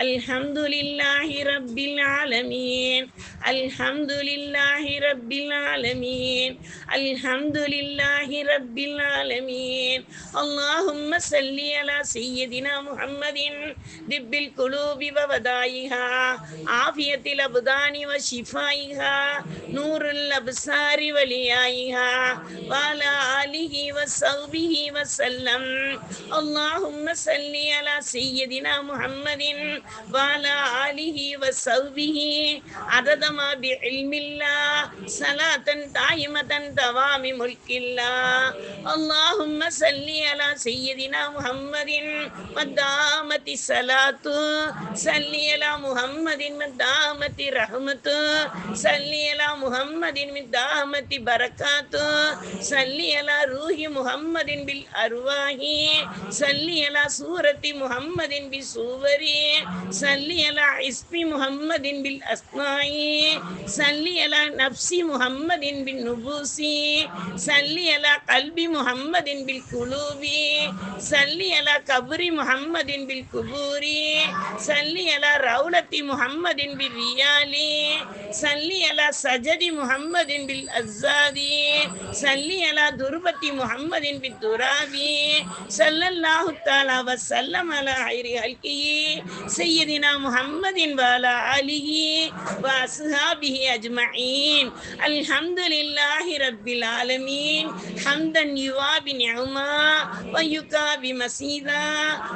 الحمد لله رب العالمين الحمد لله رب العالمين الحمد لله رب العالمين اللهم صل على سيدنا محمد دب القلوب وبدائها عافية الأبدان وشفائها نور الأبصار وليائها وعلى آله وصحبه وسلم اللهم صل على سيدنا محمد وعلى آله وصحبه عدد ما بعلم الله صلاة دائمة دوام ملك الله اللهم صل على سيدنا محمد ودامت الصلاة صل على محمد ودامت رحمة صل على محمد ودامت بركات صل على روح محمد بالأرواح صل على سورة محمد بسور صل على اسم محمد بالأسماء صل على نفس محمد بالنفوس صل على قلب محمد بالقلوب صل على قبر محمد بالقبور صل على رولة محمد بالريال صل على سجد محمد بالأزاد صل على دربة محمد بالتراب صلى الله تعالى وسلم على خير خلقه سيدنا محمد وعلى آله وأصحابه أجمعين. الحمد لله رب العالمين. حمدا يواب نعما ويكاب مسيدا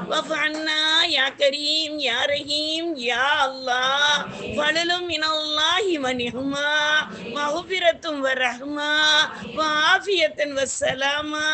وفعلنا يا كريم يا رحيم يا الله. فضل من الله ونعما مغفرة ورحمة وعافية والسلامة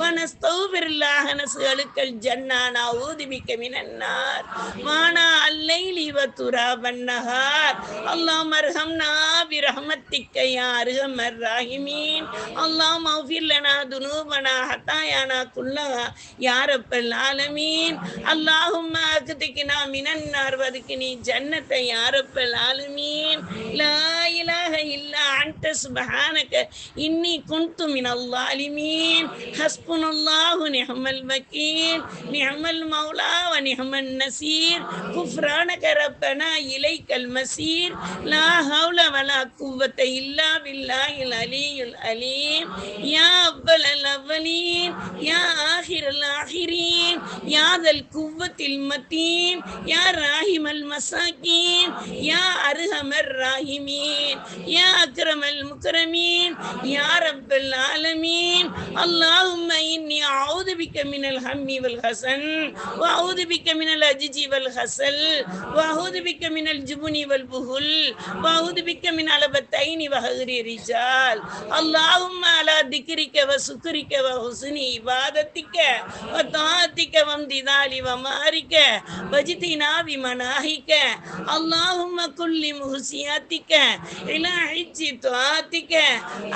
ونستغفر الله نسألك الجنة نعوذ بك من النار مانا الليل وتراب النهار اللهم ارحمنا برحمتك يا ارحم الراحمين اللهم اغفر لنا ذنوبنا خطايانا كلها يا رب العالمين اللهم اكتكنا من النار وادخلني جنة يا رب العالمين لا اله إلا أنت سبحانك إني كنت من الظالمين. حسبنا الله نعم الوكيل. نعم المولى ونعم النصير. غفرانك ربنا إليك المسير لا حول ولا قوة إلا بالله العلي العليم. يا أول الأولين يا آخر الآخرين يا ذا القوة المتين يا راحم المساكين يا أرحم الراحمين يا أكرم المكرمين يا رب العالمين اللهم إني أعوذ بك من الهم والحزن وأعوذ بك من الأجج والخسل وأعوذ بك من الجبن والبخل وأعوذ بك من علبتين وهغر رجال اللهم على ذكرك وشكرك وحسن عبادتك وطاعتك وامتثال ومارك وجتنا بمناهك اللهم كل محسياتك إلى حج طاعتك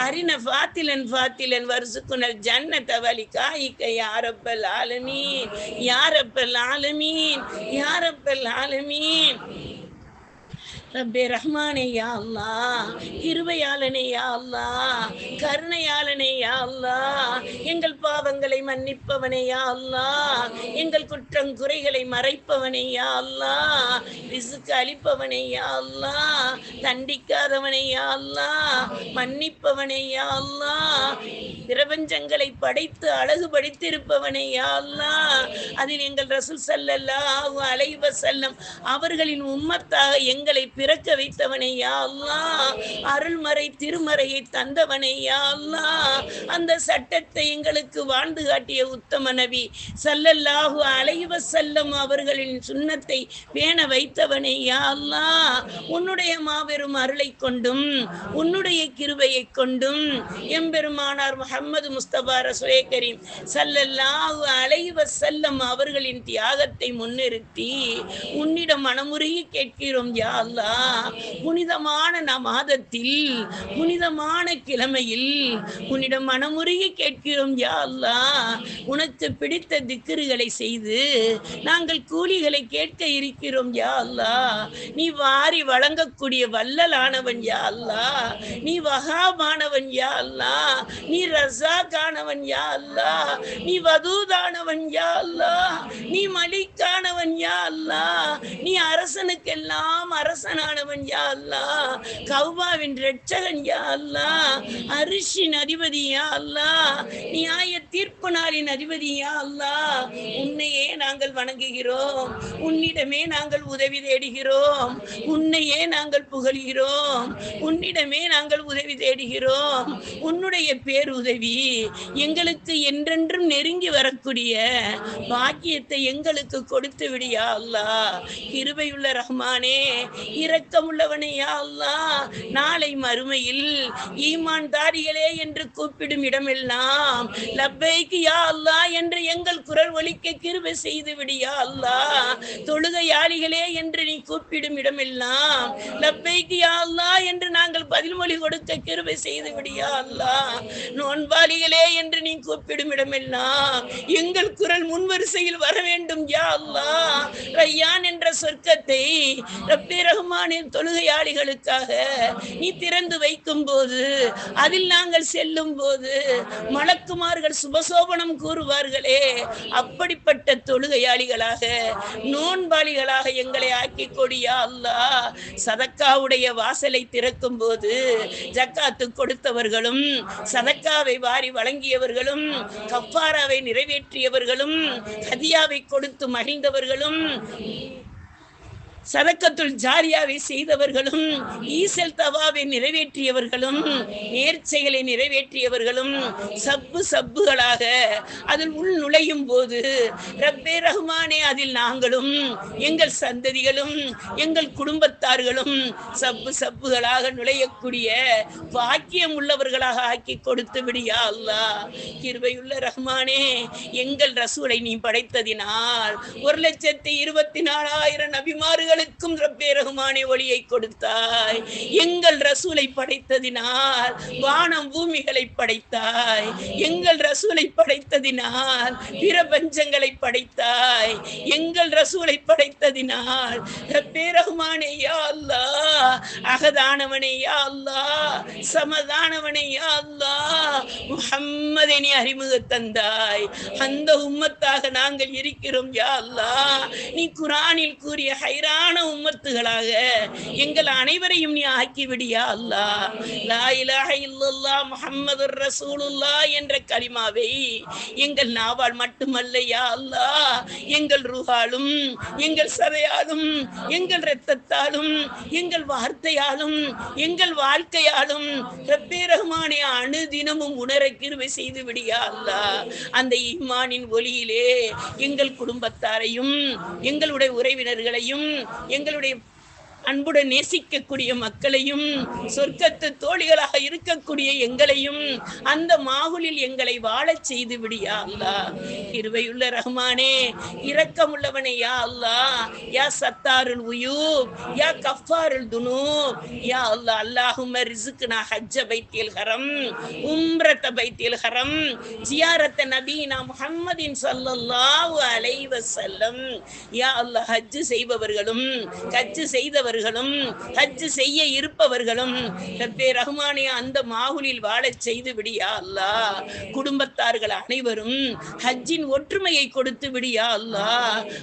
أرنا فاتلا فاتلا وارزقنا الجنة ولقائك يا رب العالمين يا رب العالمين يا رب العالمين ரப்பே ரஹ்மானே யா அல்லா கிருபையாளனே யா அல்லா கருணையாளனே யா அல்லா எங்கள் பாவங்களை மன்னிப்பவனே யா அல்லா எங்கள் குற்றம் குறைகளை மறைப்பவனே யா அல்லா ரிசுக்கு அளிப்பவனே யா அல்லா தண்டிக்காதவனே யா அல்லா மன்னிப்பவனே யா அல்லா பிரபஞ்சங்களை படைத்து அழகுபடுத்தியிருப்பவனே யா அல்லா அதில் எங்கள் ரசூல் ஸல்லல்லாஹு அலைவ செல்லம் அவர்களின் உம்மத்தாக எங்களை பிறக்க வைத்தவனே யா அல்லா. அருள்மறை திருமறையை தந்தவனே யா அல்லா. அந்த சட்டத்தை எங்களுக்கு வாழ்ந்து காட்டிய உத்தம நபி சல்லல்லாஹு அலைவ செல்லம் அவர்களின் சுண்ணத்தை பேண வைத்தவனே யா அல்லா. உன்னுடைய மாபெரும் அருளை கொண்டும் உன்னுடைய கிருபையை கொண்டும் எம்பெருமானார் முகமது முஸ்தபா ரசூலே கரீம் ஸல்லல்லாஹு அலைவ செல்லம் அவர்களின் தியாகத்தை முன்னிறுத்தி உன்னிடம் மனமுருகி கேட்கிறோம் யா அல்லாஹ் புனிதமான மாதத்தில் புனிதமான கிழமையில் உன்னிடம் மனமுருகி கேட்கிறோம் யா அல்லா உனக்கு பிடித்த திக்கிறுகளை செய்து நாங்கள் கூலிகளை கேட்க இருக்கிறோம் யா அல்லா நீ வாரி வழங்கக்கூடிய வல்லலானவன் யா அல்லா நீ வகாபானவன் யா அல்லா நீ ரசாக்கானவன் யா அல்லா நீ வதூதானவன் யா அல்லா நீ மலிக்கானவன் யா அல்லா நீ அரசனுக்கெல்லாம் அரசன அரசனானவன் யா அல்லா. கௌபாவின் ரட்சகன் யா அல்லா. அரிசின் அதிபதி யா அல்லா. நியாய தீர்ப்பு நாளின் அதிபதி யா அல்லா. உன்னையே நாங்கள் வணங்குகிறோம். உன்னிடமே நாங்கள் உதவி தேடுகிறோம். உன்னையே நாங்கள் புகழ்கிறோம். உன்னிடமே நாங்கள் உதவி தேடுகிறோம். உன்னுடைய பேருதவி எங்களுக்கு என்றென்றும் நெருங்கி வரக்கூடிய பாக்கியத்தை எங்களுக்கு கொடுத்து விடியா அல்லா. கிருபையுள்ள ரஹ்மானே இரக்கம் உள்ளவனே அல்லா நாளை மறுமையில் ஈமான் தாரிகளே என்று கூப்பிடும் இடமெல்லாம் லப்பைக்கு யா அல்லா என்று எங்கள் குரல் ஒலிக்க கிருபை செய்து விடியா அல்லா தொழுகையாளிகளே என்று நீ கூப்பிடும் இடமெல்லாம் லப்பைக்கு யா அல்லா என்று நாங்கள் பதில்மொழி கொடுக்க கிருபை செய்து விடியா அல்லா நோன்பாளிகளே என்று நீ கூப்பிடும் இடமெல்லாம் எங்கள் குரல் முன்வரிசையில் வர வேண்டும் யா அல்லா ரையான் என்ற சொர்க்கத்தை ரப்பி ரஹ்மான் ரஹ்மானின் தொழுகையாளிகளுக்காக நீ திறந்து வைக்கும் போது அதில் நாங்கள் செல்லும் போது மலக்குமார்கள் சுபசோபனம் கூறுவார்களே. அப்படிப்பட்ட தொழுகையாளிகளாக நோன்பாளிகளாக எங்களை ஆக்கி கொடியா அல்லா. சதக்காவுடைய வாசலை திறக்கும் போது ஜக்காத்து கொடுத்தவர்களும் சதக்காவை வாரி வழங்கியவர்களும் கப்பாராவை நிறைவேற்றியவர்களும் ஹதியாவை கொடுத்து மகிழ்ந்தவர்களும் சதக்கத்துள் ஜாரியாவை செய்தவர்களும் ஈசல் தவாவை நிறைவேற்றியவர்களும் நேர்ச்சைகளை நிறைவேற்றியவர்களும் சப்பு சப்புகளாக அதில் உள் நுழையும் போது ரப்பே ரஹ்மானே அதில் நாங்களும் எங்கள் சந்ததிகளும் எங்கள் குடும்பத்தார்களும் சப்பு சப்புகளாக நுழையக்கூடிய பாக்கியம் உள்ளவர்களாக ஆக்கி கொடுத்து விடியா அல்லா கிருபையுள்ள ரஹ்மானே எங்கள் ரசூலை நீ படைத்ததினால் ஒரு லட்சத்தி இருபத்தி நாலாயிரம் நபிமார்கள் எங்களுக்கும் ரப்பே ஒளியை கொடுத்தாய். எங்கள் ரசூலை படைத்ததினால் வானம் பூமிகளை படைத்தாய். எங்கள் ரசூலை படைத்ததினால் பிரபஞ்சங்களை படைத்தாய். எங்கள் ரசூலை படைத்ததினால் ரப்பே ரஹ்மானே யா அல்லா. அகதானவனே யா அல்லா. சமதானவனே யா அல்லா. முஹம்மதை நீ அறிமுக தந்தாய். அந்த உம்மத்தாக நாங்கள் இருக்கிறோம் யா அல்லா. நீ குரானில் கூறிய ஹைரா மேலான உம்மத்துகளாக எங்கள் அனைவரையும் நீ ஆக்கி விடியா அல்லா. லா இலாஹ இல்லல்லா முஹம்மது ரசூலுல்லா என்ற கலிமாவை எங்கள் நாவால் மட்டுமல்லையா அல்லா. எங்கள் ரூஹாலும் எங்கள் சதையாலும் எங்கள் இரத்தத்தாலும் எங்கள் வார்த்தையாலும் எங்கள் வாழ்க்கையாலும் ரப்பே ரஹ்மானே அணுதினமும் உணர கிருவை செய்து விடியா அல்லா. அந்த ஈமானின் ஒளியிலே எங்கள் குடும்பத்தாரையும் எங்களுடைய உறவினர்களையும் எங்களுடைய அன்புடன் நேசிக்கக்கூடிய மக்களையும் சொர்க்கத்து தோழிகளாக இருக்கக்கூடிய எங்களையும் அந்த மாகுலில் எங்களை வாழச் செய்து விடியா அல்லா இருவையுள்ள ரஹ்மானே இரக்கமுள்ளவனே யா அல்லா யா சத்தாருல் உயூப் யா கஃபாருல் துனூப். யா அல்லா அல்லாஹும ரிசுக்னா ஹஜ்ஜ பைத்தியல் ஹரம் உம்ரத்த பைத்தியல் ஹரம் ஜியாரத்த நபீனா முஹம்மதின் சல்லல்லாஹு அலைவசல்லம் யா அல்லா ஹஜ் செய்பவர்களும் ஹஜ் செய்தவர் இருப்பவர்களும் ஹஜ் செய்ய இருப்பவர்களும் ரப்பே ரஹ்மானே அந்த மாகுலில் வாழச் செய்து விடியா அல்லா. குடும்பத்தார்கள் அனைவரும் ஹஜ்ஜின் ஒற்றுமையை கொடுத்து விடியா அல்லா.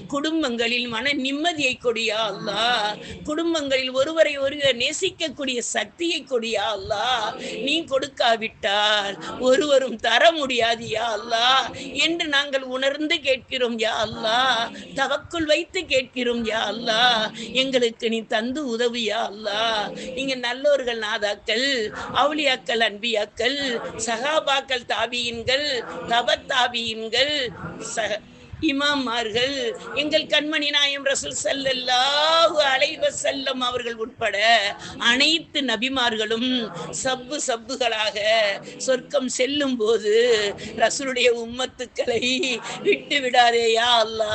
குடும்பங்களில் மன நிம்மதியை கொடியா அல்லா. குடும்பங்களில் ஒருவரை ஒருவர் நேசிக்கக்கூடிய சக்தியை கொடியா அல்லா. நீ கொடுக்காவிட்டால் ஒருவரும் தர முடியாது யா அல்லா. என்று நாங்கள் உணர்ந்து கேட்கிறோம் யா அல்லா. தவக்குள் வைத்து கேட்கிறோம் யா அல்லா. எங்களுக்கு நீ தந்து உதவியா அல்லா? நீங்க நல்லோர்கள் நாதாக்கள் அவுளியாக்கள் அன்பியாக்கள் சகாபாக்கள் தாபியின்கள் தபத்தாபியின்கள் சக இமாமார்கள் எங்கள் கண்மணி நாயம் ரசூல் செல்லல்லாஹு அலைவ செல்லம் அவர்கள் உட்பட அனைத்து நபிமார்களும் சப்பு சப்புகளாக சொர்க்கம் செல்லும் போது ரசூலுடைய உம்மத்துக்களை விட்டு விடாதேயா அல்லா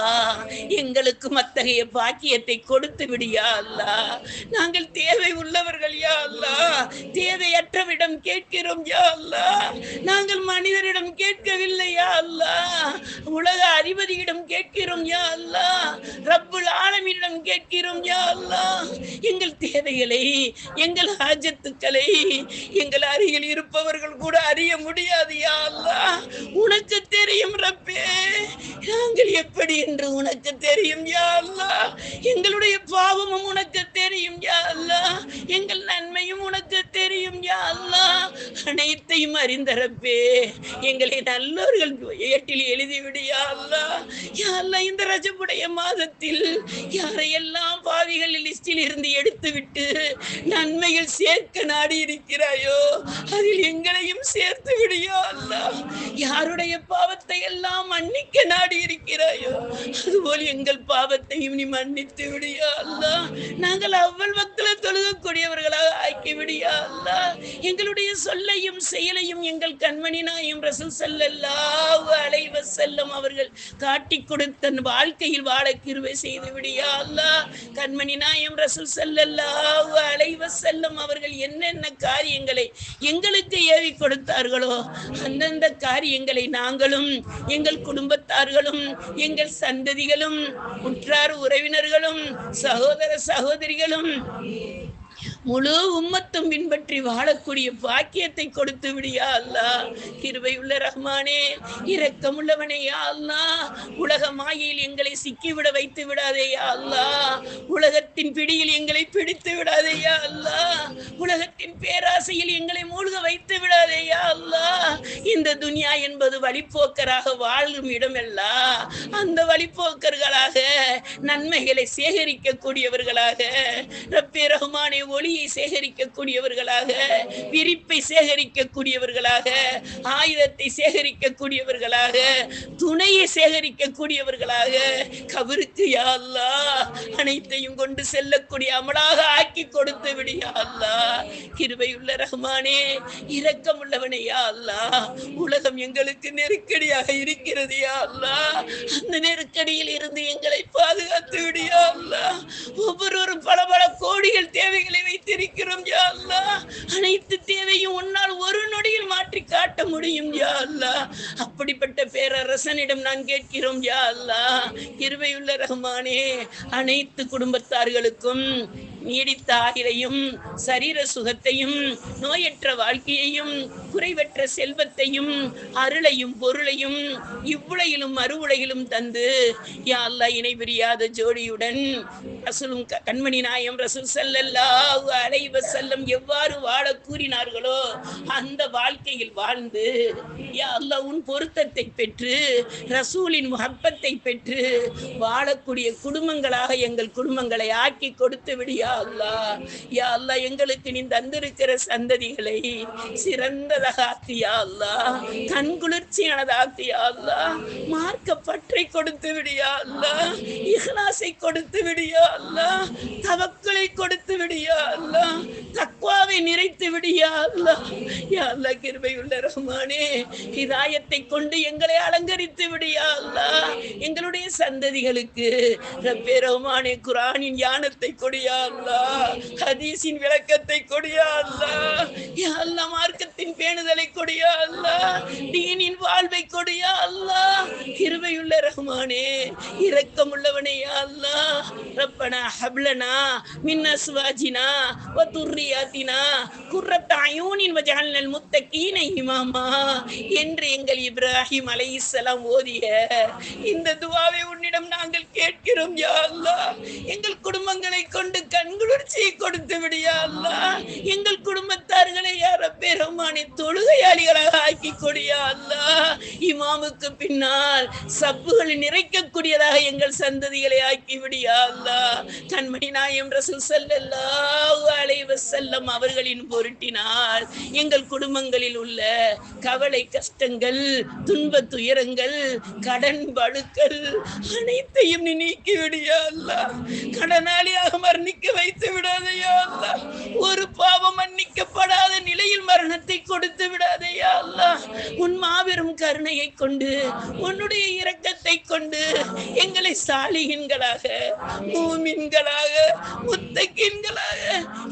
எங்களுக்கும் அத்தகைய பாக்கியத்தை கொடுத்து விடியா அல்லாஹ். நாங்கள் தேவை உள்ளவர்கள் யா அல்லா தேவையற்றவிடம் கேட்கிறோம் யா அல்லாஹ். நாங்கள் மனிதரிடம் கேட்கவில்லையா அல்லா உலக அதிபதி நபியிடம் கேட்கிறோம் யா அல்லா ரப்புல் ஆலமியிடம் கேட்கிறோம் யா அல்லா எங்கள் தேவைகளை எங்கள் ஹாஜத்துக்களை எங்கள் அருகில் இருப்பவர்கள் கூட அறிய முடியாது யா அல்லா உனக்கு தெரியும் ரப்பே நாங்கள் எப்படி என்று உனக்கு தெரியும் யா அல்லா எங்களுடைய பாவமும் உனக்கு தெரியும் யா அல்லா எங்கள் நன்மையும் உனக்கு தெரியும் யா அல்லா அனைத்தையும் அறிந்த ரப்பே எங்களை நல்லவர்கள் ஏட்டில் எழுதிவிடு யா அல்லாஹ் இந்த ரஜபுடைய மாதத்தில் யாரையெல்லாம் பாவிகள் லிஸ்டில் இருந்து எடுத்துவிட்டு நன்மைகள் சேர்க்க நாடி இருக்கிறாயோ அதில் எங்களையும் சேர்த்து விடியோ அல்ல? யாருடைய பாவத்தை எல்லாம் மன்னிக்க நாடி இருக்கிறாயோ அதுபோல் எங்கள் பாவத்தையும் நீ மன்னித்து விடியோ அல்லா? நாங்கள் அவ்வள் மக்களை தொழுகக்கூடியவர்களாக ஆக்கி விடியா அல்லா? எங்களுடைய சொல்லையும் செயலையும் எங்கள் கண்மணி நாயும் ரசூல் அலைவ செல்லும் அவர்கள் காட்டி கொடுத்த வாழ்க்கையில் வாழ கிருவை செய்து விடியா அல்லா. கண்மணி நாயம் ரசூல் செல்லல்லாஹு அலைவ செல்லும் அவர்கள் என்னென்ன காரியங்களை எங்களுக்கு ஏவி கொடுத்தார்களோ அந்தந்த காரியங்களை நாங்களும் எங்கள் குடும்பத்தார்களும் எங்கள் சந்ததிகளும் உற்றார் உறவினர்களும் சகோதர சகோதரிகளும் முழு உம்மத்தும் பின்பற்றி வாழக்கூடிய பாக்கியத்தை கொடுத்து விடியா அல்லா. கிருபையுள்ள ரஹ்மானே இரக்கம் யா அல்லா. உலக மாயையில் எங்களை சிக்கிவிட வைத்து விடாதேயா அல்லா. உலகத்தின் பிடியில் எங்களை பிடித்து விடாதேயா அல்லா. உலகத்தின் பேராசையில் எங்களை மூழ்க வைத்து விடாதேயா அல்லா. இந்த துனியா என்பது வழிப்போக்கராக வாழும் இடமல்ல. அந்த வழிப்போக்கர்களாக நன்மைகளை சேகரிக்க கூடியவர்களாக ரப்பே ரஹ்மானே ஒளியை சேகரிக்கக்கூடியவர்களாக விரிப்பை சேகரிக்கக்கூடியவர்களாக ஆயுதத்தை சேகரிக்கக்கூடியவர்களாக துணையை சேகரிக்கக்கூடியவர்களாக கபருக்கு யா அனைத்தையும் கொண்டு செல்லக்கூடிய அமலாக ஆக்கி கொடுத்து விடு யா கிருபையுள்ள ரஹ்மானே இரக்கமுள்ளவனே யா அல்லாஹ். உலகம் எங்களுக்கு நெருக்கடியாக இருக்கிறது யா அல்லாஹ். அந்த நெருக்கடியில் இருந்து எங்களை பாதுகாத்து விடு யா அல்லாஹ் ஒவ்வொருவரும் பல பல கோடிகள் தேவைகளை வைத்திருக்கிறோம் யா அல்லாஹ் அனைத்து தேவையும் உன்னால் ஒரு நொடியில் மாற்றி காட்ட முடியும் யா அல்லாஹ் அப்படிப்பட்ட பேரரசனிடம் நான் கேட்கிறோம் யா அல்லாஹ் கிருபையுள்ள ரஹ்மானே அனைத்து குடும்பத்தார்களுக்கும் நீடித்த ஆகிலையும் சரீர சுகத்தையும் நோயற்ற வாழ்க்கையையும் குறைவற்ற செல்வத்தையும் அருளையும் பொருளையும் இவ்வுலகிலும் மறுவுலகிலும் தந்து யா அல்லா இணை பிரியாத ஜோடியுடன் ரசூலும் க- கண்மணி நாயம் ரசூல் ஸல்லல்லாஹு அலைவ செல்லம் எவ்வாறு வாழ கூறினார்களோ அந்த வாழ்க்கையில் வாழ்ந்து யா அல்லாஹ் உன் பொருத்தத்தை பெற்று ரசூலின் மகப்பத்தை பெற்று வாழக்கூடிய குடும்பங்களாக எங்கள் குடும்பங்களை ஆக்கி கொடுத்து விடியா அல்லா யா அல்லா எங்களுக்கு நீ தந்திருக்கிற சந்ததிகளை சிறந்ததாக ஆக்கியா அல்லா கண் குளிர்ச்சியானதாக்கு யா மார்க்க பற்றை கொடுத்து விடியா அல்லா இஹ்லாசை கொடுத்து விடியா அல்லா தவக்களை கொடுத்து விடியா அல்லா அல்லாஹ். தக்வாவை நிறைத்து அல்லா யா அல்லாஹ். யா உள்ள கிருபையுள்ள ரஹ்மானே. ஹிதாயத்தை கொண்டு எங்களை அலங்கரித்து விடியா அல்லா எங்களுடைய சந்ததிகளுக்கு ரப்பே ரஹ்மானே குரானின் ஞானத்தை கொடியா அல்லா ஹதீஸின் விளக்கத்தை கொடியா அல்லா அல்ல மார்க்கத்தின் பேணுதலை கொடியா அல்லா தீனின் வாழ்வை கொடியா அல்லா கிருபையுள்ள ரஹ்மானே இரக்கமுள்ளவனே யா அல்லா ரப்பனா ஹப்லனா மின் அஸ்வாஜினா வ துர்ரியாத்தினா குர்ரத் அயூனின் கீனை முத்தகீன இமாமா என்று எங்கள் இப்ராஹிம் அலைஹிஸ்ஸலாம் ஓதிய இந்த துவாவை உன்னிடம் நாங்கள் கேட்கிறோம் யா அல்லா எங்கள் குடும்பங்களை கொண்டு கண் குளிர்ச்சியை கொடுத்து விடு எங்கள் குடும்பத்தார்களை யார பெருமானி தொழுகையாளிகளாக ஆக்கி கொடியா அல்லாஹ் இமாமுக்கு பின்னால் சப்புகளை நிறைக்கக்கூடியதாக எங்கள் சந்ததிகளை ஆக்கி விடியா அல்ல. கண்மணி நாயம் ரசூல் ஸல்லல்லாஹு அலைஹி அவர்களின் பொருட்டினால் எங்கள் குடும்பங்களில் உள்ள கவலை கஷ்டங்கள் துன்ப துயரங்கள் கடன் பழுக்கள் அனைத்தையும் நீக்கி விடியா அல்ல. கடனாளியாக மரணிக்க வைத்து விடாதையா அல்ல. ஒரு பாவம் மன்னிக்கப்படாத நிலையில் மரணத்தை கொடுத்து விடாதையா அல்ல. உன் மாபெரும் கருணையை கொண்டு உன்னுடைய இரக்கத்தை கொண்டு எங்களை சாலிகின்களாக மூமின்களாக முத்தக்கின்களாக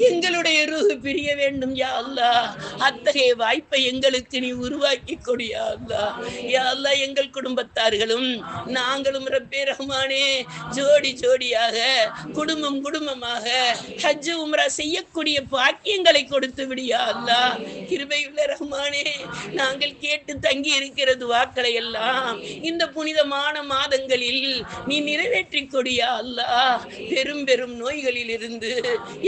எங்களுடைய ருகு பிரிய வேண்டும் யா அல்லா. அத்தகைய வாய்ப்பை எங்களுக்கு நீ உருவாக்கி கொடு யா அல்லா. யா அல்லாஹ் எங்கள் குடும்பத்தார்களும் நாங்களும் ரப்பே ரஹ்மானே ஜோடி ஜோடியாக குடும்பம் குடும்பமாக ஹஜ் உம்ரா செய்யக்கூடிய பாக்கியங்களை கொடுத்து விடியா அல்லா. கிருபையுள்ள ரஹ்மானே நாங்கள் கேட்டு தங்கி இருக்கிறது வாக்களை எல்லாம் இந்த புனிதமான மாதங்களில் நீ நிறைவேற்றி கொடியா அல்லா. பெரும் பெரும் நோய்களில் இருந்து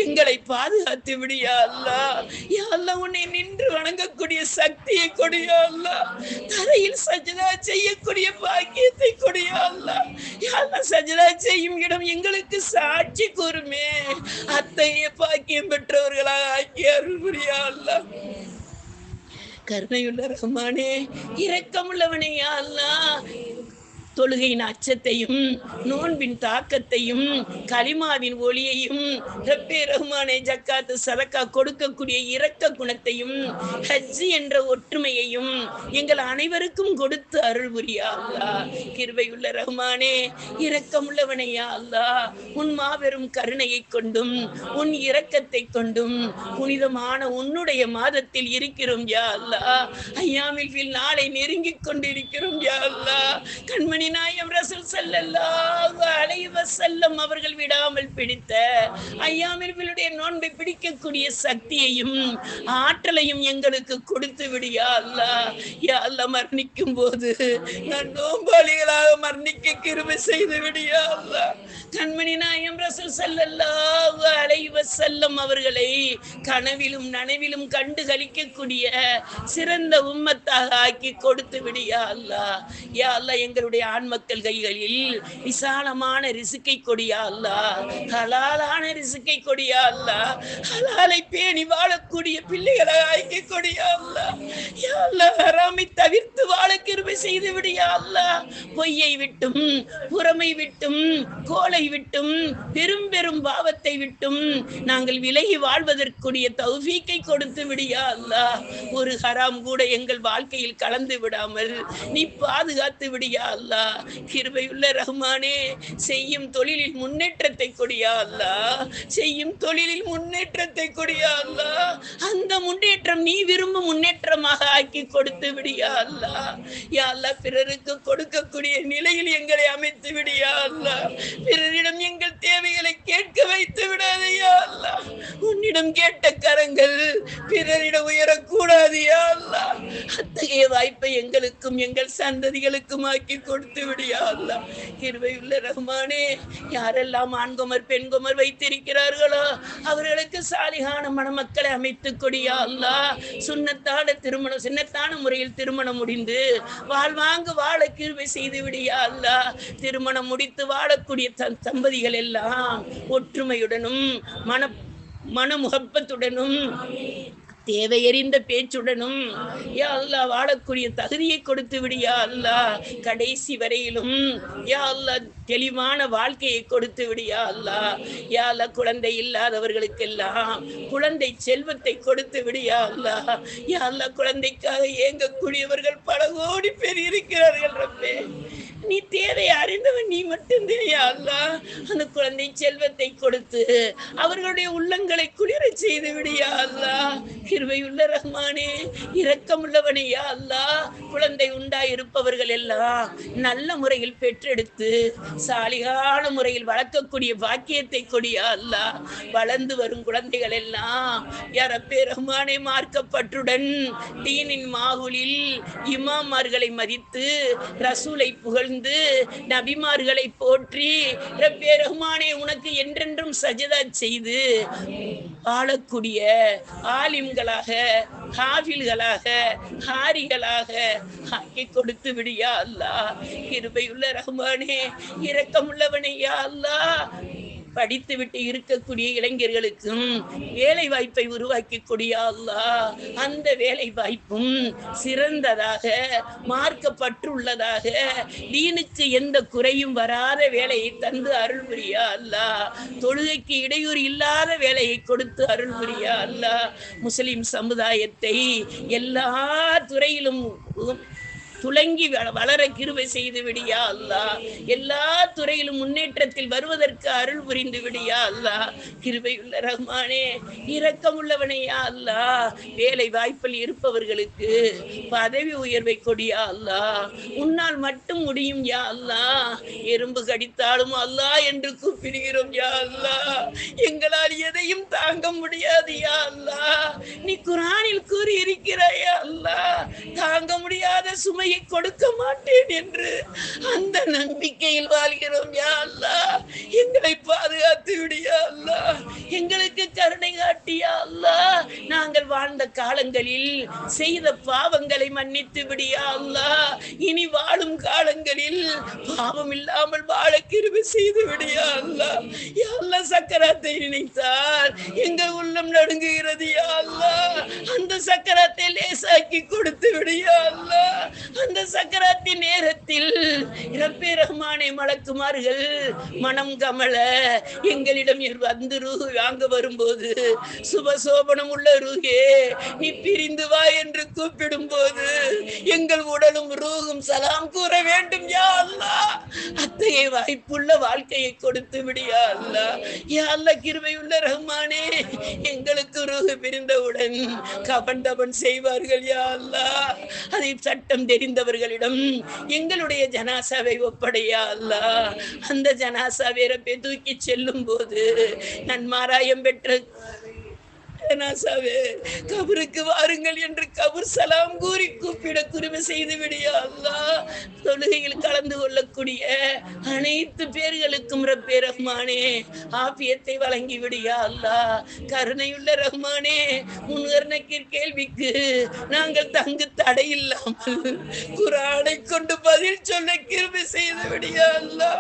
எங்களை பாதுகாத்து விடியா அல்லாஹ் யா உன்னை நின்று வணங்கக்கூடிய சக்தியை கொடியா அல்லா. தரையில் சஜதா செய்யக்கூடிய பாக்கியத்தை கொடியா அல்லா. யா சஜதா செய்யும் இடம் எங்களுக்கு சாட்சி கூறுமே. அத்தகைய பாக்கியம் பெற்றவர்களாக ஆக்கி அருள் புரியா அல்லாஹ் கருணையுள்ள ரஹ்மானே இரக்கமுள்ளவனே யா அல்லாஹ் தொழுகையின் அச்சத்தையும் நோன்பின் தாக்கத்தையும் கலிமாவின் ஒளியையும் ரப்பே ரஹ்மானே ஜக்காத்து சதக்கா கொடுக்கக்கூடிய இரக்க குணத்தையும் ஹஜ்ஜி என்ற ஒற்றுமையையும் எங்கள் அனைவருக்கும் கொடுத்து அருள் புரியா அல்லாஹ் கிருபையுள்ள ரஹ்மானே இரக்கமுள்ளவனையா அல்லா. உன் மாபெரும் கருணையை கொண்டும் உன் இரக்கத்தை கொண்டும் புனிதமான உன்னுடைய மாதத்தில் இருக்கிறோம் யா அல்லா. ஐயாமில் நாளை நெருங்கிக் கொண்டிருக்கிறோம் யா அல்லா. கண்மணி நாயம் ரசூல் ஸல்லல்லாஹு அலைஹி வஸல்லம் அவர்கள் விடாமல் பிடித்த ஐயாமிர்களுடைய நோன்பை பிடிக்கக்கூடிய சக்தியையும் ஆற்றலையும் எங்களுக்கு கொடுத்து விடியா அல்லாஹ் யா அல்லாஹ் மரணிக்கும் போது நான் நோம்பாளிகளாக மரணிக்க கிருமை செய்து விடியா அல்லாஹ் கண்மணி நாயம் ரசூல் ஸல்லல்லாஹு அலைஹி வஸல்லம் அவர்களை கனவிலும் நனவிலும் கண்டு கழிக்கக்கூடிய சிறந்த உம்மத்தாக ஆக்கி கொடுத்து விடியா அல்லாஹ் யா அல்லாஹ் எங்களுடைய ஆண் மக்கள் கைகளில் விசாலமான ரிசுக்கை கொடியா அல்லா? ஹலாலான ரிசுக்கை கொடியா அல்லாஹ் ஹலாலை பேணி வாழக்கூடிய பிள்ளைகளாக ஆக்கி கொடியா அல்லாஹ் யா ஹராமை தவிர்த்து அருள் செய்து விடியா அல்லாஹ் பொய்யை விட்டும் புறமை விட்டும் கோலை விட்டும் பெரும் பெரும் பாவத்தை விட்டும் நாங்கள் விலகி வாழ்வதற்குரிய தௌஃபீக்கை கொடுத்து விடியா அல்லா ஒரு ஹராம் கூட எங்கள் வாழ்க்கையில் கலந்து விடாமல் நீ பாதுகாத்து விடியா அல்லா கிருபையுள்ள ரஹ்மானே செய்யும் தொழிலில் முன்னேற்றத்தை கொடியா அல்லா செய்யும் தொழிலில் முன்னேற்றத்தை கொடியா அல்லா அந்த முன்னேற்றம் நீ விரும்பும் முன்னேற்றமாக ஆக்கி கொடுத்து விடியா அல்லா யா அல்லாஹ் பிறருக்கு கொடுக்கக்கூடிய நிலையில் எங்களை அமைத்து விடியா அல்லாஹ் பிறரிடம் எங்கள் தேவைகளை கேட்க வைத்து விடாதே யா அல்லாஹ் உன்னிடம் கேட்ட கரங்கள் பிறரிடம் உயரக்கூடாது யா அல்லாஹ் அத்தகைய வாய்ப்பை எங்களுக்கும் எங்கள் சந்ததிகளுக்கும் ஆக்கி கொடுத்து விடியா அல்லாஹ் கிருபையுள்ள ரஹ்மானே யாரெல்லாம் ஆண்குமர் பெண்குமர் வைத்திருக்கிறார்களோ அவர்களுக்கு சாலிகான மணமக்களை அமைத்து கொடியா அல்லாஹ் சுண்ணத்தான திருமணம் சின்னத்தான முறையில் திருமணம் முடிந்து வாழ்வாங்கு வாழ கிருபை செய்து விடியா அல்லா. திருமணம் முடித்து வாழக்கூடிய தன் தம்பதிகள் எல்லாம் ஒற்றுமையுடனும் மன மனமுகப்பத்துடனும் தேவையறிந்த பேச்சுடனும் யா அல்லா வாழக்கூடிய தகுதியை கொடுத்து விடியா அல்லா. கடைசி வரையிலும் யா அல்லா தெளிவான வாழ்க்கையை கொடுத்து விடியா அல்லாஹ். யால குழந்தை இல்லாதவர்களுக்கெல்லாம் குழந்தை செல்வத்தை கொடுத்து விடியா அல்லாஹ். யால குழந்தைக்காக ஏங்கக்கூடியவர்கள் பல கோடி பேர் இருக்கிறார்கள் ரப்பே. நீ தேவை அறிந்தவன் நீ மட்டும் தெரியா அல்லா அந்த குழந்தை செல்வத்தை கொடுத்து அவர்களுடைய உள்ளங்களை குளிர செய்து விடியா அல்லாஹ். கிருபையுள்ள ரஹ்மானே இரக்கமுள்ளவனையா யா அல்லாஹ். குழந்தை உண்டாயிருப்பவர்கள் எல்லாம் நல்ல முறையில் பெற்றெடுத்து சாலிகான முறையில் வளர்க்கக்கூடிய பாக்கியத்தை கொடியா அல்லாஹ் வளர்ந்து வரும் குழந்தைகள் எல்லாம் யாரப்பே ரஹ்மானே மார்க்கப்பட்டுடன் தீனின் மாகுலில் இமாமார்களை மதித்து ரசூலை புகழ்ந்து நபிமார்களை போற்றி ரப்பே ரஹ்மானே உனக்கு என்றென்றும் சஜதா செய்து ஆளக்கூடிய ஆலிம்களாக ஹாஃபில்களாக ஹாரிகளாக ஆக்கி கொடுத்து விடியா அல்லாஹ் கிருபையுள்ள ரஹ்மானே இரக்கமுள்ளவனையா அல்லாஹ் படித்துவிட்டு இருக்கக்கூடிய இளைஞர்களுக்கும் வேலை வாய்ப்பை உருவாக்கி அல்லா அந்த வேலை வாய்ப்பும் சிறந்ததாக மார்க்கப்பட்டுள்ளதாக தீனுக்கு எந்த குறையும் வராத வேலையை தந்து அருள் புரியா அல்லாஹ். தொழுகைக்கு இடையூறு இல்லாத வேலையை கொடுத்து அருள் புரியா அல்லாஹ். முஸ்லிம் சமுதாயத்தை எல்லா துறையிலும் துலங்கி வளர கிருபை செய்து விடியா அல்லாஹ் எல்லா துறையிலும் முன்னேற்றத்தில் வருவதற்கு அருள் புரிந்து விடியா அல்லாஹ் கிருபையுள்ள ரஹ்மானே இரக்கம் உள்ளவனையா அல்லாஹ் வேலை வாய்ப்பில் இருப்பவர்களுக்கு பதவி உயர்வை கொடியா அல்லாஹ் உன்னால் மட்டும் முடியும் யா அல்லாஹ் எறும்பு கடித்தாலும் அல்லா என்று கூப்பிடுகிறோம் யா அல்லாஹ் எங்களால் எதையும் தாங்க முடியாது யா அல்லாஹ் நீ குரானில் கூறி இருக்கிறாயா அல்லாஹ் தாங்க முடியாத சுமையை கொடுக்க மாட்டேன் என்று அந்த நம்பிக்கையில் வாழ்கிறோம் யா அல்லா எங்களை பாதுகாத்து விடியா எங்களுக்கு கருணை காட்டியா அல்லா நாங்கள் வாழ்ந்த காலங்களில் செய்த பாவங்களை மன்னித்து விடியா அல்லா இனி வாழும் காலங்களில் பாவம் இல்லாமல் வாழ கிருபி செய்து விடியா அல்லாஹ். யா அல்லாஹ் சக்கராத்தை நினைத்தால் எங்க உள்ளம் நடுங்குகிறது யா அந்த சக்கராத்தை லேசாக்கி கொடுத்து விடியா அந்த சக்கராத்தி நேரத்தில் இரப்பே ரஹ்மானை மலக்குமார்கள் மனம் கமல எங்களிடம் வந்து ரூ வாங்க வரும்போது சுபசோபனம் உள்ள ரூஹே நீ பிரிந்து வா என்று கூப்பிடும் போது எங்கள் உடலும் ரூகும் சலாம் கூற வேண்டும் யா அல்லா. அத்தகைய வாய்ப்புள்ள வாழ்க்கையை கொடுத்து விடியா அல்லா. யா அல்லாஹ் கிருபையுள்ள ரஹ்மானே எங்களுக்கு ரூஹு பிரிந்தவுடன் கபன் தபன் செய்வார்கள் யா அல்லா. அதை சட்டம் தெரிந்து தெரிந்தவர்களிடம் எங்களுடைய ஜனாசாவை ஒப்படையா அல்லா. அந்த ஜனாசாவை ரப்பை தூக்கி செல்லும் போது நன்மாராயம் பெற்ற ஜனாசாவே கபருக்கு வாருங்கள் என்று கபர் சலாம் கூறி கூப்பிட குருமை செய்து விடியா அல்லாஹ் தொழுகையில் கலந்து கொள்ளக்கூடிய அனைத்து பேர்களுக்கும் ரப்பே ரஹ்மானே ஆபியத்தை வழங்கி விடியா அல்லாஹ் கருணையுள்ள ரஹ்மானே முன்கர்ணக்கு கேள்விக்கு நாங்கள் தங்கு தடையில்லாமல் குரானை கொண்டு பதில் சொல்ல கிருமை செய்து விடியா அல்லா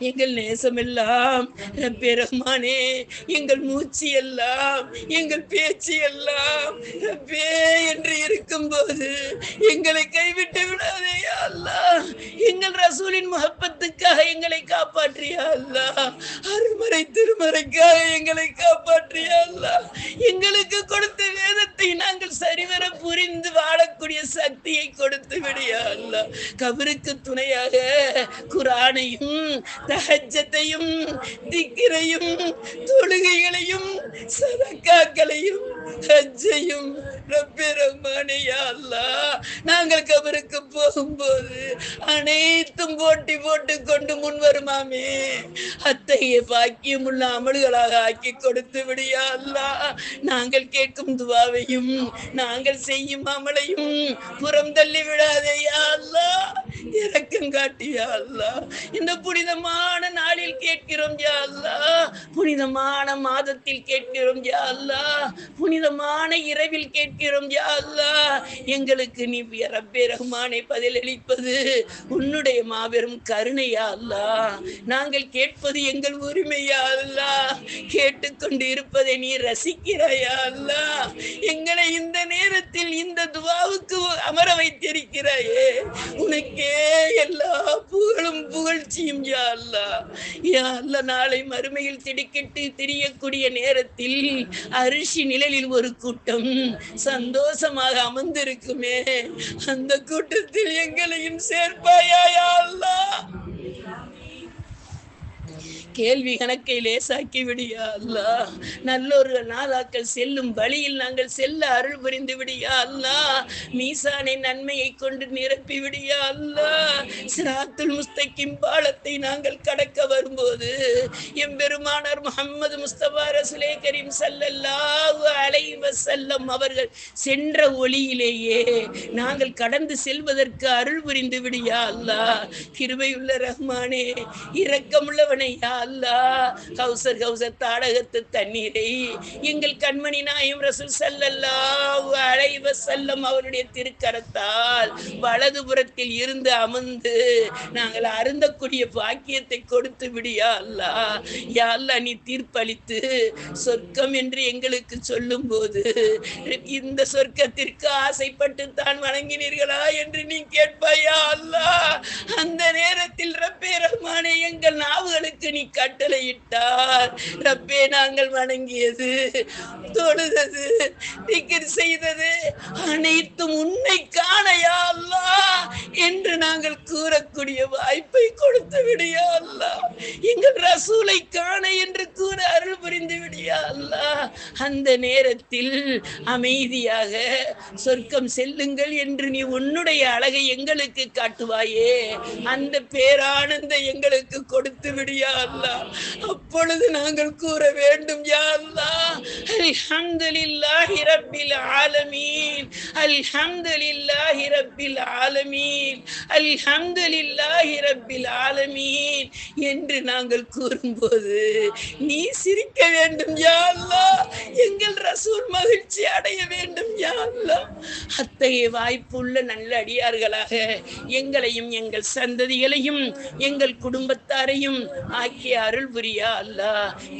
எங்கள் நேசமெல்லாம் ரப்பே ரஹ்மானே எங்கள் மூச்சு எல்லாம் எங்கள் பேச்சு எல்லாம் ரப்பே என்று இருக்கும்போது எங்களை கைவிட்டு விடாதே அல்லா அல்லாஹ். எங்கள் ரசூலின் முகப்பத்துக்காக எங்களை காப்பாற்றியா அல்லா அருமறை திருமறைக்காக எங்களை காப்பாற்றியா அல்லா எங்களுக்கு கொடுத்த வேதத்தை நாங்கள் சரிவர புரிந்து வாழக்கூடிய சக்தியை கொடுத்து விடியா அல்லா கபருக்கு துணையாக குரானையும் தஹஜத்தையும் திக்கிரையும் தொழுகைகளையும் சதக்காக்களையும் ஹஜ்ஜையும் ரப்பே நாங்கள் கபருக்கு போகும்போது அனைத்தும் போட்டி போட்டு கொண்டு முன் வருமாமே. அத்தகைய பாக்கியமுள்ள அமல்களாக ஆக்கி கொடுத்து விடியா அல்லாஹ். நாங்கள் கேட்கும் துவாவையும் நாங்கள் செய்யும் அமலையும் புறம் தள்ளி விடாதே அல்லா இறக்கம் காட்டியா அல்லா இந்த புனிதமான நாளில் கேட்கிறோம் யா அல்லா. புனிதமான மாதத்தில் கேட்கிறோம் யா அல்லா. புனிதமான இரவில் கேட்கிறோம் யா அல்லா. எங்களுக்கு நீ ரப்பே ரஹ்மானை பதிலளிப்பது உன்னுடைய மாபெரும் கருணையா அல்லா. நாங்கள் கேட்பது எங்கள் உரிமையா அல்லா. கேட்டுக்கொண்டு இருப்பதை நீ ரசிக்கிறாயா அல்லா. எங்களை இந்த நேரத்தில் இந்த துவாவுக்கு அமர வைத்திருக்கிறாயே. உனக்கே எல்லா புகழும் புகழ்ச்சியும் யா அல்லா. யா அல்லாஹ் நாளை மறுமையில் திடுக்கிட்டு திரியக்கூடிய நேரத்தில் அரிசி நிழலில் ஒரு கூட்டம் சந்தோஷமாக அமர்ந்திருக்குமே. அந்த கூட்டத்தில் எங்களையும் சேர்ப்பாயா அல்லா? அல்லாஹ் கேள்வி கணக்கை லேசாக்கி விடியா அல்லாஹ் நல்லொரு நாளாக்கள் செல்லும் வழியில் நாங்கள் செல்ல அருள் புரிந்து விடியா அல்லா. மீசானை நன்மையை கொண்டு நிரப்பி விடியா அல்லாஹ் சிராத்துல் முஸ்தகிம் பாலத்தை நாங்கள் கடக்க வரும்போது எம்பெருமானார் முகமது முஸ்தபா ரசுலே கரீம் ஸல்லல்லாஹு அலைஹி வஸல்லம் அவர்கள் சென்ற ஒளியிலேயே நாங்கள் கடந்து செல்வதற்கு அருள் புரிந்து விடியா அல்லாஹ் கிருபையுள்ள ரஹ்மானே இரக்கமுள்ளவனையா அல்லா கௌசர் கௌசர் தாடகத்து தண்ணீரை எங்கள் கண்மணி நாயம் ரசூல் செல்லல்லா அலைஹி செல்லம் அவருடைய திருக்கரத்தால் வலதுபுறத்தில் இருந்து அமர்ந்து நாங்கள் அருந்தக்கூடிய பாக்கியத்தை கொடுத்து விடியா அல்லா. யா அல்லா நீ தீர்ப்பளித்து சொர்க்கம் என்று எங்களுக்கு சொல்லும் போது இந்த சொர்க்கத்திற்கு ஆசைப்பட்டு தான் வணங்கினீர்களா என்று நீ கேட்பாயா அல்லா? அந்த நேரத்தில் ரப்பே ரஹ்மானே எங்கள் நாவுகளுக்கு நீ கட்டளையிட்டார். ரப்பே நாங்கள் வணங்கியது. தொழுதது திக்கர் செய்தது அனைத்தும் உன்னை காணையா அல்லா என்று நாங்கள் கூறக்கூடிய வாய்ப்பை கொடுத்து விடியா அல்லா. எங்கள் ரசூலை காண என்று கூற அருள் புரிந்து விடியா அல்லா. அந்த நேரத்தில் அமைதியாக சொர்க்கம் செல்லுங்கள் என்று நீ உன்னுடைய அழகை எங்களுக்கு காட்டுவாயே. அந்த பேரானந்த எங்களுக்கு கொடுத்து விடியா அல்லா. அப்பொழுது நாங்கள் கூற வேண்டும் யா அல்லா. அல்ஹம்துலில்லாஹி ரப்பில் ஆலமீன். அல்ஹம்துலில்லாஹி ரப்பில் ஆலமீன். அல்ஹம்துலில்லாஹி ரப்பில் ஆலமீன் என்று நாங்கள் கூறும்போது நீ சிரிக்க வேண்டும் யா அல்லாஹ் எங்கள் ரசூல் மகிழ்ச்சி அடைய வேண்டும் யா அல்லாஹ் அத்தகைய வாய்ப்புள்ள நல்ல அடியார்களாக எங்களையும் எங்கள் சந்ததிகளையும் எங்கள் குடும்பத்தாரையும் ஆக்கிய அருள் புரியா அல்லா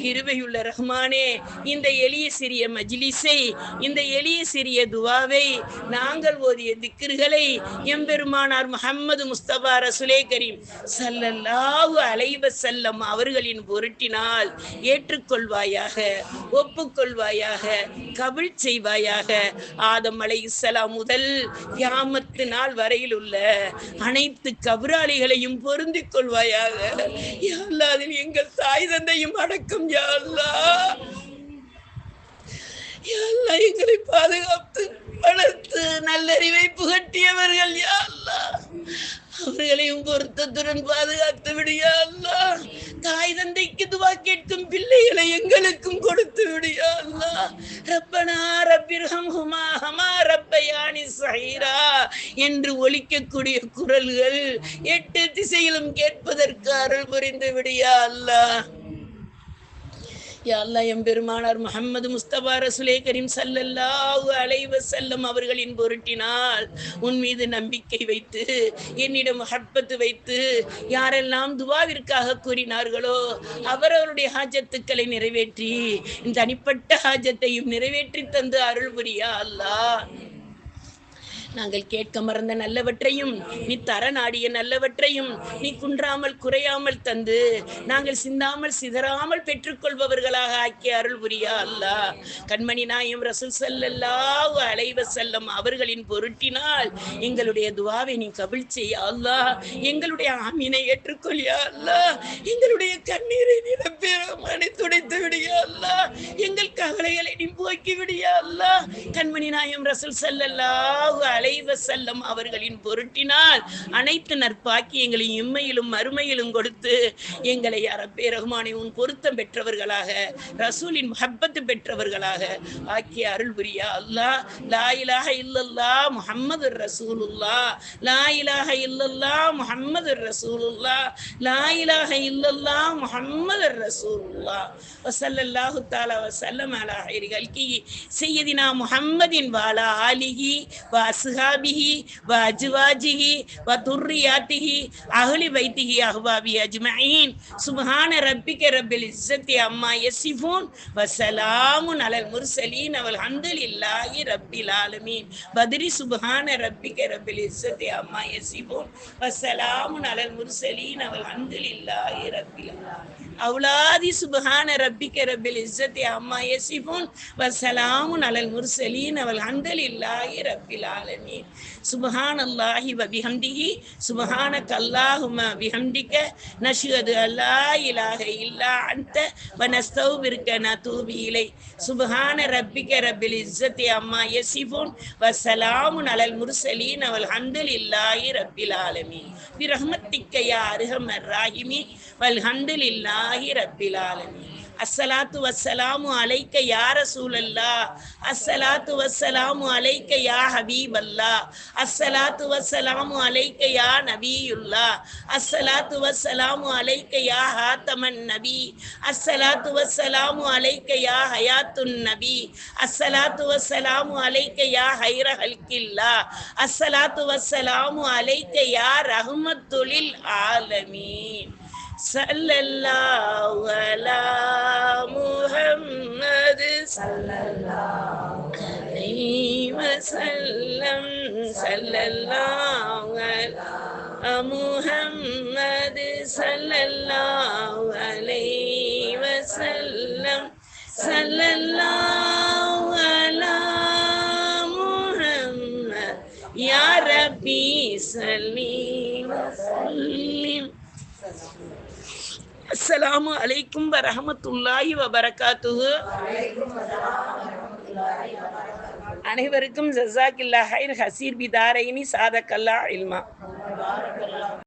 கிருபையுள்ள ரஹ்மானே இந்த எளிய சிறிய மஜ்லிஸை இந்த எளிய சிறிய துவாவை நாங்கள் ஓதிய திக்கிர்களை எம்பெருமானார் முஹம்மது முஸ்தபா ரசுலே கரீம் சல்லல்லாஹு அலைவ செல்லம் அவர்களின் பொருட்டினால் ஏற்றுக்கொள்வாயாக ஒப்புக்கொள்வாயாக கபிழ் செய்வாயாக. ஆதம் அலை இஸ்லாம் முதல் கியாமத்து நாள் வரையில் உள்ள அனைத்து கபிராளிகளையும் பொருந்திக் கொள்வாயாக. யா அதில் எங்கள் தாய் தந்தையும் அடக்கம் யாழ்லா யா எங்களை பாதுகாத்து வளர்த்து நல்லறிவை புகட்டியவர்கள் யாழ்லா அவர்களையும் பொருத்தத்துடன் பாதுகாத்து விடியா அல்லாஹ் தாய் தந்தைக்கு துவா கேட்கும் பிள்ளைகளை எங்களுக்கும் கொடுத்து விடியா அல்லாஹ். ரப்பனா ரப்பிர்ஹம் ஹுமா ஹமா ரப்பயானி சஹீரா என்று ஒலிக்கக்கூடிய குரல்கள் எட்டு திசையிலும் கேட்பதற்கு அருள் புரிந்து விடியா அல்லாஹ். அல்லா எம் எம்பெருமானார் முகமது முஸ்தபா ரசுலே கரீம் சல்லல்லாஹு அலைஹி வஸல்லம் அவர்களின் பொருட்டினால் உன் மீது நம்பிக்கை வைத்து என்னிடம் மஹப்பத்து வைத்து யாரெல்லாம் துவாவிற்காக கூறினார்களோ அவரவருடைய ஹாஜத்துக்களை நிறைவேற்றி இந்த தனிப்பட்ட ஹாஜத்தையும் நிறைவேற்றி தந்து அருள் புரியா அல்லாஹ். நாங்கள் கேட்க மறந்த நல்லவற்றையும் நீ தர நாடிய நல்லவற்றையும் நீ குன்றாமல் குறையாமல் தந்து நாங்கள் சிந்தாமல் சிதறாமல் பெற்றுக்கொள்பவர்களாக ஆக்கிய அருள் புரியா அல்லாஹ். கண்மணி நாயம் ரசூல் ஸல்லல்லாஹு அலைவ செல்லம் அவர்களின் பொருட்டினால் எங்களுடைய துவாவை நீ கபில் செய்ய அல்லாஹ். எங்களுடைய ஆமீனை ஏற்றுக்கொள்ளியா அல்லா எங்களுடைய கண்ணீரை நிரப்பேறமனை துடைத்து விடியா அல்லா எங்கள் கவலைகளை நீ போக்கி விடியா அல்லாஹ். கண்மணி நாயம் ரசூல் ஸல்லல்லாஹு அலைவ செல்லம் அவர்களின் பொருட்டினால் அனைத்து நற்பாக்கியங்களையும் இம்மையிலும் மறுமையிலும் கொடுத்து எங்களை அரப்பே ரகுமானை உன் பொருத்தம் பெற்றவர்களாக ரசூலின் மஹப்பத்து பெற்றவர்களாக ஆக்கிய அருள் புரியா. அல்லா லாயிலாக இல்லல்லா முஹம்மது ரசூலுல்லா. லாயிலாக இல்லல்லா முஹம்மது ரசூலுல்லா. லாயிலாக இல்லல்லா முஹம்மது ரசூலுல்லா. வசல்லல்லாஹு தாலா வசல்லம் அலா ஹைரி கல்கி. சையதினா முஹம்மதின் வாலா ஆலிகி வாசு அஸ்ஹாபிஹி வ அஜ்வாஜிஹி வ துர்ரியாத்திஹி அஹ்லி பைத்திஹி அஹ்பாபி அஜ்மஈன் சுப்ஹான ரப்பிக ரப்பில் இஸ்ஸத்தி அம்மா யசிஃபூன். வ ஸலாமுன் அலல் முர்சலீன். வல் ஹம்துலில்லாஹி ரப்பில் ஆலமீன். பத்ரி சுப்ஹான ரப்பிக ரப்பில் இஸ்ஸத்தி அம்மா யசிஃபூன். வ ஸலாமுன் அலல் முர்சலீன். வல் ஹம்துலில்லாஹி ரப்பில் ஆலமீன். அவுலாதி ரப்பி ரப்பிக்க ரப்பில் இஸ்ஸத்தி அம்மா எசிபோன் வசலாமுன் அலல் முர்சலீன். அவள் அந்தல் இல்லாஹி ரப்பில் ஆலமீன். சுபஹான் அல்லாஹி வபிஹம்திஹி சுபஹான கல்லாஹும விஹம்திக்க நஷுவது அல்லா இலாக இல்லா அந்த வனஸ்தவ் இருக்க நான் தூபி இலை. சுபஹான ரப்பிக்க ரப்பில் இஸ்ஸத்தி அம்மா யசிஃபோன். வசலாமுன் அலல் முர்சலீன் அவள் ஹந்தில் இல்லாஹி ரப்பில் ஆலமி. பிரஹ்மத்திக்கையா அருகமர் ராஹிமி. வல் ஹந்தில் இல்லாஹி ரப்பில் ஆலமி. அஸ்ஸலாத்து வசலாமு அலைக்க யா ரசூலல்லா அஸ்ஸலாத்து வசலாமு அலைக்க யா ஹபீபல்லா அஸ்ஸலாத்து வசலாமு அலைக்க யா நபியுல்லா அஸ்ஸலாத்து வசலாமு அலைக்க யா ஹாத்தமன் நபி. அஸ்ஸலாத்து வசலாமு அலைக்க யா ஹயாத்துன் நபி. அஸ்ஸலாத்து வசலாமு அலைக்க யா ஹைர ஹல்கில்லா அஸ்ஸலாத்து வசலாமு அலைக்க யா ரஹ்மத்துலில் ஆலமீன். சல்லல்லாஹு அலா முஹம்மது. அலைஹி வஸல்லம். சல்லல்லாஹு அலா முஹம்மது. சல்லல்லாஹு அலைஹி வஸல்லம். சல்லல்லாஹு அலா முஹம்மத். யா ரப்பி சல்லி வஸல்லிம். அஸ்ஸலாமு அலைக்கும் வரஹமத்துல்லாஹி வபரகாத்துஹு. அனைவருக்கும் ஜஸாக்கில்லா ஹைர் ஹசீர் பிதாரைனி சாதக்கல்லா இல்மா.